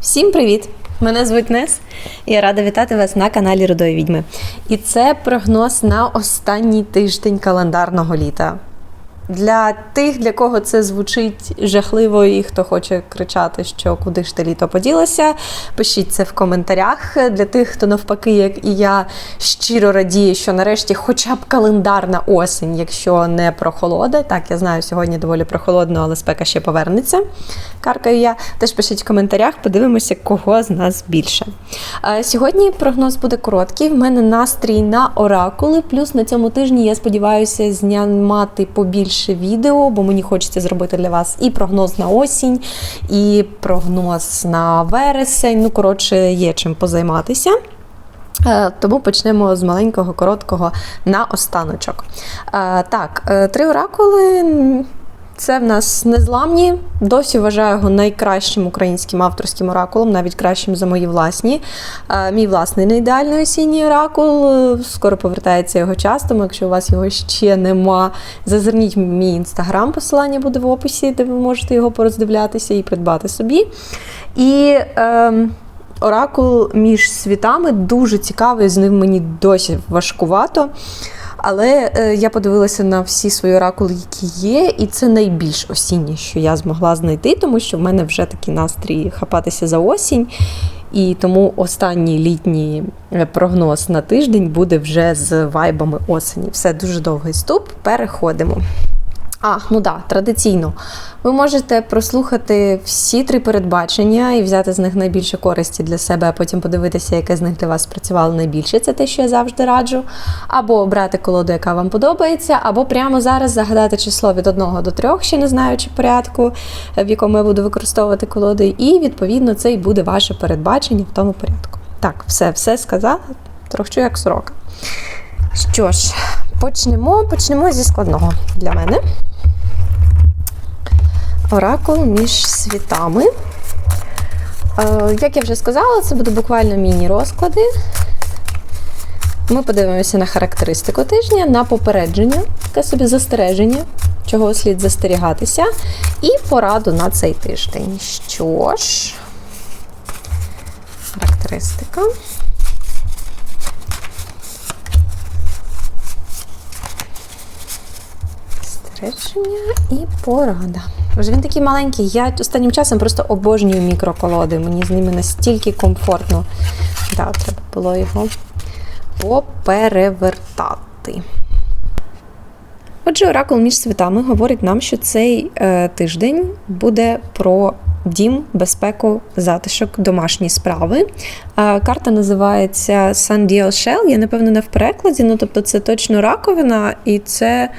Всім привіт! Мене звуть Нес, і я рада вітати вас на каналі Рудої Відьми. І це прогноз на останній тиждень календарного літа. Для тих, для кого це звучить жахливо, і хто хоче кричати, що куди ж те літо поділося, пишіть це в коментарях. Для тих, хто навпаки, як і я щиро радіє, що нарешті, хоча б календарна осінь, якщо не прохолода. Так, я знаю, сьогодні доволі прохолодно, але спека ще повернеться. Каркаю я. Теж пишіть в коментарях, подивимося, кого з нас більше. Сьогодні прогноз буде короткий. В мене настрій на оракули. Плюс на цьому тижні я сподіваюся знімати побільше відео, бо мені хочеться зробити для вас і прогноз на осінь, і прогноз на вересень. Ну, коротше, є чим позайматися. Е, Тому почнемо з маленького, короткого на останочок. Е, Так, е, три оракули. Це в нас незламні. Досі вважаю його найкращим українським авторським оракулом, навіть кращим за мої власні. Е, Мій власний неідеальний осінній оракул. е, Скоро повертається його час, тому якщо у вас його ще нема, зазирніть мій інстаграм, посилання буде в описі, де ви можете його пороздивлятися і придбати собі. І ем, оракул між світами дуже цікавий, з ним мені досі важкувато. Але е, я подивилася на всі свої оракули, які є, і це найбільш осіннє, що я змогла знайти, тому що в мене вже такий настрій хапатися за осінь. І тому останній літній е, прогноз на тиждень буде вже з вайбами осені. Все дуже довгий ступ. Переходимо. А, ну да, традиційно. Ви можете прослухати всі три передбачення і взяти з них найбільше користі для себе, а потім подивитися, яке з них для вас спрацювало найбільше. Це те, що я завжди раджу. Або обрати колоду, яка вам подобається, або прямо зараз загадати число від 1 до 3, ще не знаючи порядку, в якому я буду використовувати колоди. І відповідно це і буде ваше передбачення в тому порядку. Так, все, все сказала, трохи як сорока. Що ж, почнемо, почнемо зі складного для мене. Оракул між світами. Е, Як я вже сказала, це буде буквально міні-розклади. Ми подивимося на характеристику тижня, на попередження, таке собі застереження, чого слід застерігатися, і пораду на цей тиждень. Що ж, характеристика. Застереження і порада. Вже він такий маленький. Я останнім часом просто обожнюю мікроколоди. Мені з ними настільки комфортно. Да, треба було його поперевертати. Отже, оракул між світами говорить нам, що цей е, тиждень буде про дім, безпеку, затишок, домашні справи. Е, карта називається Sun Dial Shell. Я напевно не в перекладі, ну тобто це точно раковина і це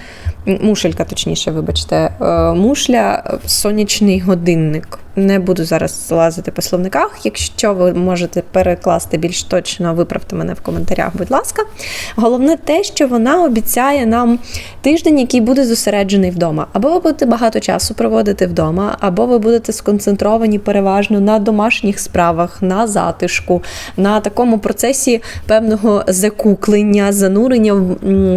мушелька, точніше, вибачте, е, мушля, сонячний годинник. Не буду зараз залазити по словниках. Якщо ви можете перекласти більш точно, виправте мене в коментарях, будь ласка. Головне те, що вона обіцяє нам тиждень, який буде зосереджений вдома. Або ви будете багато часу проводити вдома, або ви будете сконцентровані переважно на домашніх справах, на затишку, на такому процесі певного закуклення, занурення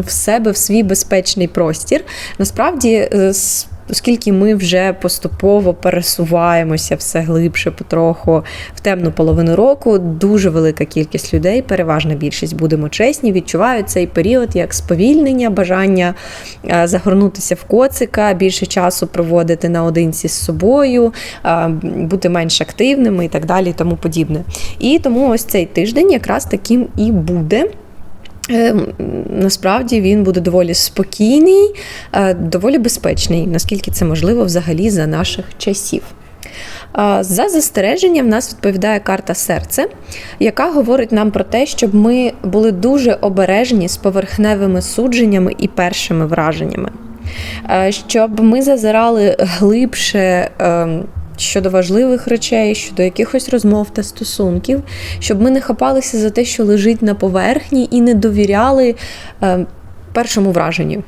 в себе в свій безпечний простір. Насправді, е, с- Оскільки ми вже поступово пересуваємося все глибше потроху в темну половину року, дуже велика кількість людей, переважна більшість, будемо чесні, відчувають цей період як сповільнення, бажання е, загорнутися в коцика, більше часу проводити наодинці з собою, е, бути менш активними і так далі, і тому подібне. І тому ось цей тиждень якраз таким і буде. Е, Насправді він буде доволі спокійний, е, доволі безпечний, наскільки це можливо взагалі за наших часів. За застереженням нас відповідає карта серце, яка говорить нам про те, щоб ми були дуже обережні з поверхневими судженнями і першими враженнями, Е, щоб ми зазирали глибше. Щодо важливих речей, щодо якихось розмов та стосунків, щоб ми не хапалися за те, що лежить на поверхні, і не довіряли е, першому враженню.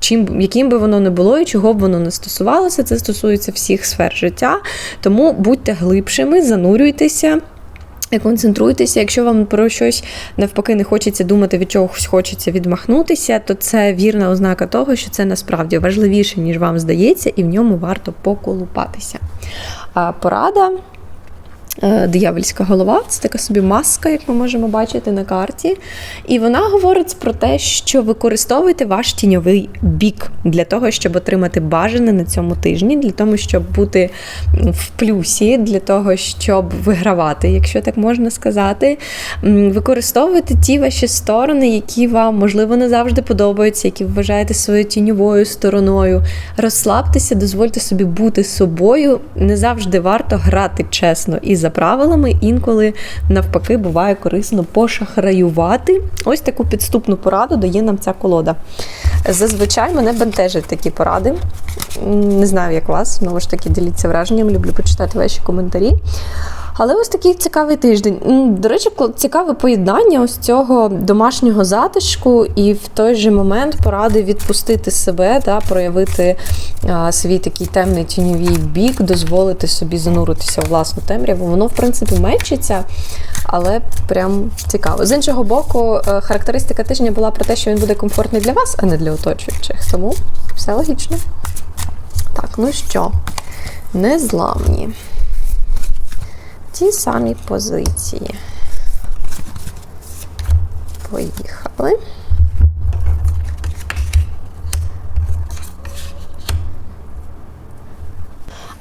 Чим, яким би воно не було і чого б воно не стосувалося, це стосується всіх сфер життя. Тому будьте глибшими, занурюйтеся. Концентруйтеся, якщо вам про щось навпаки не хочеться думати, від чогось хочеться відмахнутися, то це вірна ознака того, що це насправді важливіше, ніж вам здається, і в ньому варто поколупатися. А порада диявольська голова. Це така собі маска, як ми можемо бачити на карті. І вона говорить про те, що використовуйте ваш тіньовий бік для того, щоб отримати бажане на цьому тижні, для того, щоб бути в плюсі, для того, щоб вигравати, якщо так можна сказати. Використовуйте ті ваші сторони, які вам, можливо, не завжди подобаються, які ви вважаєте своєю тіньовою стороною. Розслабтеся, дозвольте собі бути собою. Не завжди варто грати чесно і за правилами. Інколи, навпаки, буває корисно пошахраювати. Ось таку підступну пораду дає нам ця колода. Зазвичай мене бентежать такі поради. Не знаю, як вас, знову ж таки, діліться враженням, люблю почитати ваші коментарі. Але ось такий цікавий тиждень. До речі, цікаве поєднання ось цього домашнього затишку і в той же момент поради відпустити себе, та, проявити а, свій такий темний тіньовий бік, дозволити собі зануритися в власну темряву. Воно, в принципі, мечиться, але прям цікаво. З іншого боку, е, характеристика тижня була про те, що він буде комфортний для вас, а не для оточуючих. Тому все логічно. Так, ну що, незламні. Ті самі позиції. Поїхали.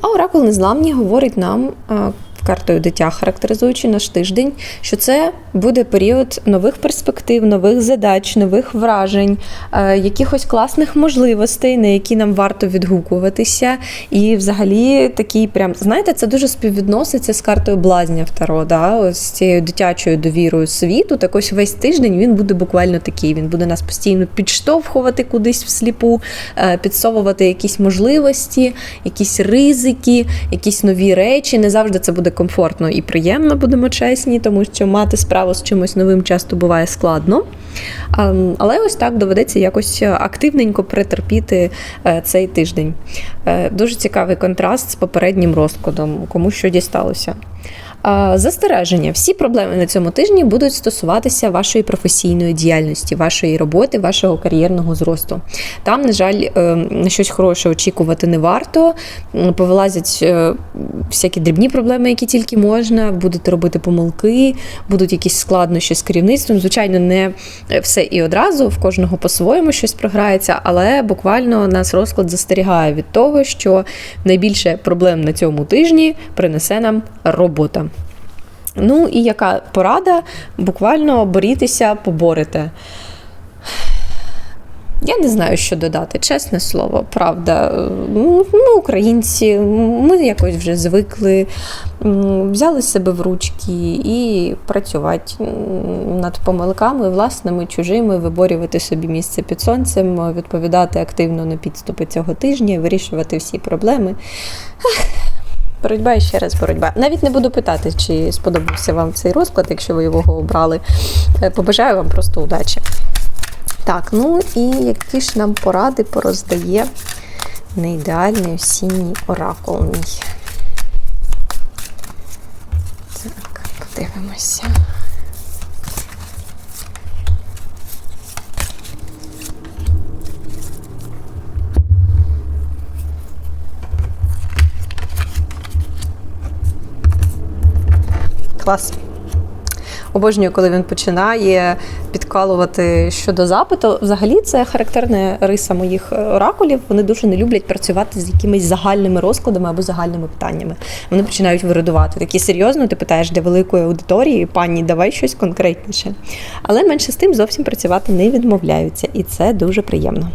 А оракул незламні говорить нам а, картою дитя, характеризуючи наш тиждень, що це буде період нових перспектив, нових задач, нових вражень, е, якихось класних можливостей, на які нам варто відгукуватися. І взагалі такий прям, знаєте, це дуже співвідноситься з картою блазня Таро, да? з цією дитячою довірою світу. Так ось весь тиждень він буде буквально такий. Він буде нас постійно підштовхувати кудись всліпу, е, підсовувати якісь можливості, якісь ризики, якісь нові речі. Не завжди це буде комфортно і приємно, будемо чесні, тому що мати справу з чимось новим часто буває складно. Але ось так доведеться якось активненько претерпіти е, цей тиждень. Е, Дуже цікавий контраст з попереднім розкладом, кому що дісталося. Застереження. Всі проблеми на цьому тижні будуть стосуватися вашої професійної діяльності, вашої роботи, вашого кар'єрного зросту. Там, на жаль, е, на щось хороше очікувати не варто. Повилазять е, всякі дрібні проблеми, які тільки можна, будете робити помилки, будуть якісь складнощі з керівництвом. Звичайно, не все і одразу, в кожного по-своєму щось програється, але буквально нас розклад застерігає від того, що найбільше проблем на цьому тижні принесе нам робота. Ну і яка порада? Буквально борітеся, поборете. Я не знаю, що додати, чесне слово, правда. Ми українці, ми якось вже звикли, взяли себе в ручки і працювати над помилками власними, чужими, виборювати собі місце під сонцем, відповідати активно на підступи цього тижня, вирішувати всі проблеми. Боротьба і ще раз боротьба. Навіть не буду питати, чи сподобався вам цей розклад, якщо ви його обрали. Е, Побажаю вам просто удачі. Так, ну і які ж нам поради пороздає неідеальний осінній оракул мій. Так, подивимося. Клас. Обожнюю, коли він починає підкалувати щодо запиту. Взагалі, це характерна риса моїх е, оракулів. Вони дуже не люблять працювати з якимись загальними розкладами або загальними питаннями. Вони починають виридувати. Такі серйозно, ти питаєш для великої аудиторії, пані, давай щось конкретніше. Але менше з тим зовсім працювати не відмовляються, і це дуже приємно.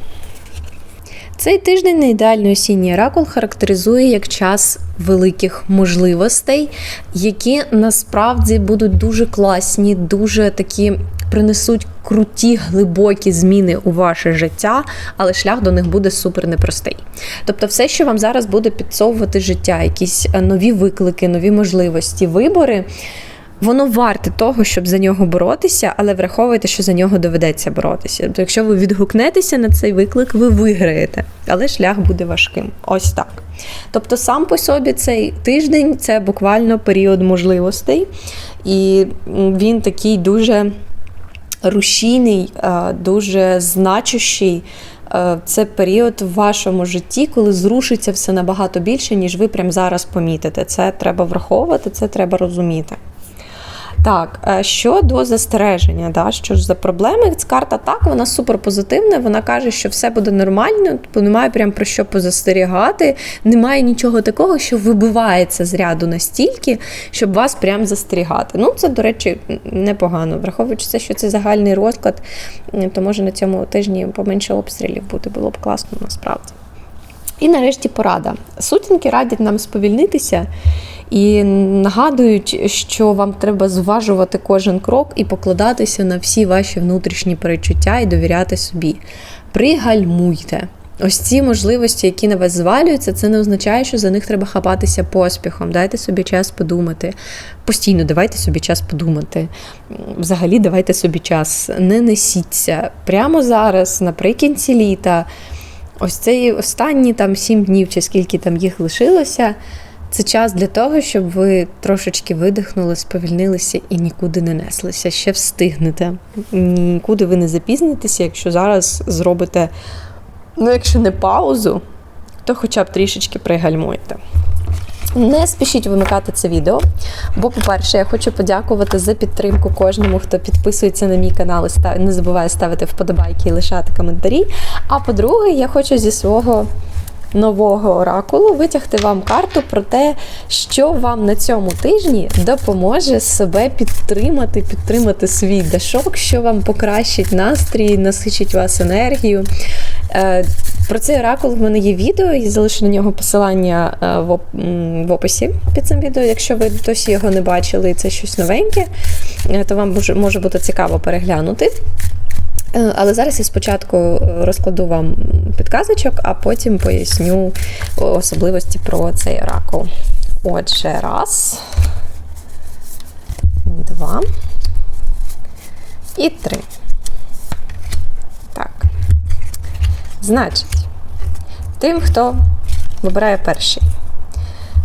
Цей тиждень на ідеальний осінній оракул характеризує як час великих можливостей, які насправді будуть дуже класні, дуже такі принесуть круті, глибокі зміни у ваше життя, але шлях до них буде супер непростий. Тобто, все, що вам зараз буде підсовувати життя, якісь нові виклики, нові можливості, вибори. Воно варте того, щоб за нього боротися, але враховуйте, що за нього доведеться боротися. Тобто, якщо ви відгукнетеся на цей виклик, ви виграєте, але шлях буде важким. Ось так. Тобто, сам по собі цей тиждень це буквально період можливостей, і він такий дуже рушійний, е, дуже значущий. е, це період в вашому житті, коли зрушиться все набагато більше, ніж ви прямо зараз помітите. Це треба враховувати, це треба розуміти. Так, е, щодо застереження, да, що ж за проблеми, Ця карта так, вона супер позитивна. Вона каже, що все буде нормально, бо немає прям про що позастерігати. Немає нічого такого, що вибивається з ряду настільки, щоб вас прям застерігати. Ну, це, до речі, непогано. Враховуючи це, що це загальний розклад, то може на цьому тижні поменше обстрілів бути, було б класно насправді. І нарешті порада. Сутінки радять нам сповільнитися і нагадують, що вам треба зважувати кожен крок і покладатися на всі ваші внутрішні перечуття і довіряти собі. Пригальмуйте. Ось ці можливості, які на вас звалюються, це не означає, що за них треба хапатися поспіхом. Дайте собі час подумати. Постійно давайте собі час подумати. Взагалі, давайте собі час. Не несіться. Прямо зараз, наприкінці літа, ось цей останні там сім днів, чи скільки там їх лишилося. Це час для того, щоб ви трошечки видихнули, сповільнилися і нікуди не неслися. Ще встигнете. Нікуди ви не запізнитеся, якщо зараз зробите, ну, якщо не паузу, то хоча б трішечки пригальмуєте. Не спішіть вимикати це відео, бо, по-перше, я хочу подякувати за підтримку кожному, хто підписується на мій канал і не забуває ставити вподобайки і лишати коментарі. А по-друге, я хочу зі свого нового оракулу витягти вам карту про те, що вам на цьому тижні допоможе себе підтримати, підтримати свій дашок, що вам покращить настрій, насичить вас енергію. Е, Про цей оракул в мене є відео, і залишу на нього посилання е, в описі під цим відео. Якщо ви досі його не бачили, і це щось новеньке, е, то вам може бути цікаво переглянути. Е, Але зараз я спочатку е, розкладу вам підказочок, а потім поясню особливості про цей оракул. Отже, раз, два і три. Так. Значить, тим, хто вибирає перший.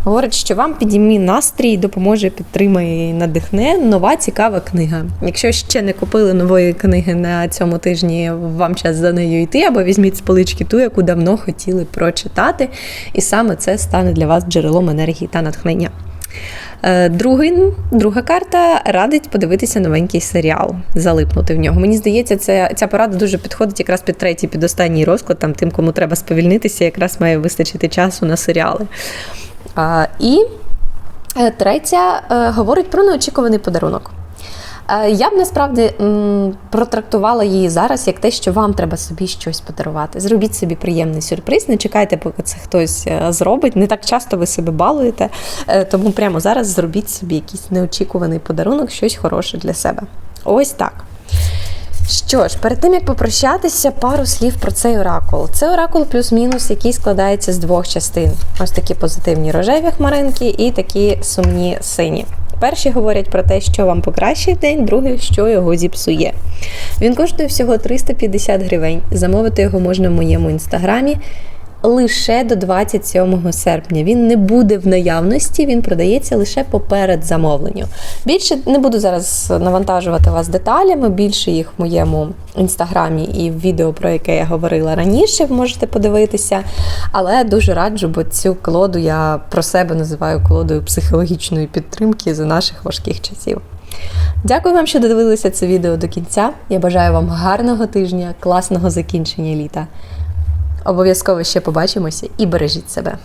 Говорить, що вам підійме настрій, допоможе, підтримає і надихне нова цікава книга. Якщо ще не купили нової книги на цьому тижні, вам час за нею йти, або візьміть з полички ту, яку давно хотіли прочитати, і саме це стане для вас джерелом енергії та натхнення. Е, Другий, друга карта радить подивитися новенький серіал, залипнути в нього. Мені здається, це, ця порада дуже підходить якраз під третій, під останній розклад. Там тим, кому треба сповільнитися, якраз має вистачити часу на серіали. І е, третя е, говорить про неочікуваний подарунок. Е, Я б насправді протрактувала її зараз як те, що вам треба собі щось подарувати. Зробіть собі приємний сюрприз, не чекайте, поки це хтось зробить. Не так часто ви себе балуєте, тому прямо зараз зробіть собі якийсь неочікуваний подарунок, щось хороше для себе. Ось так. Що ж, перед тим як попрощатися, пару слів про цей оракул. Це оракул плюс-мінус, який складається з двох частин: ось такі позитивні рожеві хмаринки і такі сумні сині. Перші говорять про те, що вам покращить день, другий, що його зіпсує. Він коштує всього 350 гривень. Замовити його можна в моєму інстаграмі лише до 27 серпня. Він не буде в наявності, він продається лише поперед замовленню. Більше не буду зараз навантажувати вас деталями. Більше їх в моєму інстаграмі і в відео, про яке я говорила раніше, ви можете подивитися. Але дуже раджу, бо цю колоду я про себе називаю колодою психологічної підтримки за наших важких часів. Дякую вам, що додивилися це відео до кінця. Я бажаю вам гарного тижня, класного закінчення літа. Обов'язково ще побачимося і бережіть себе.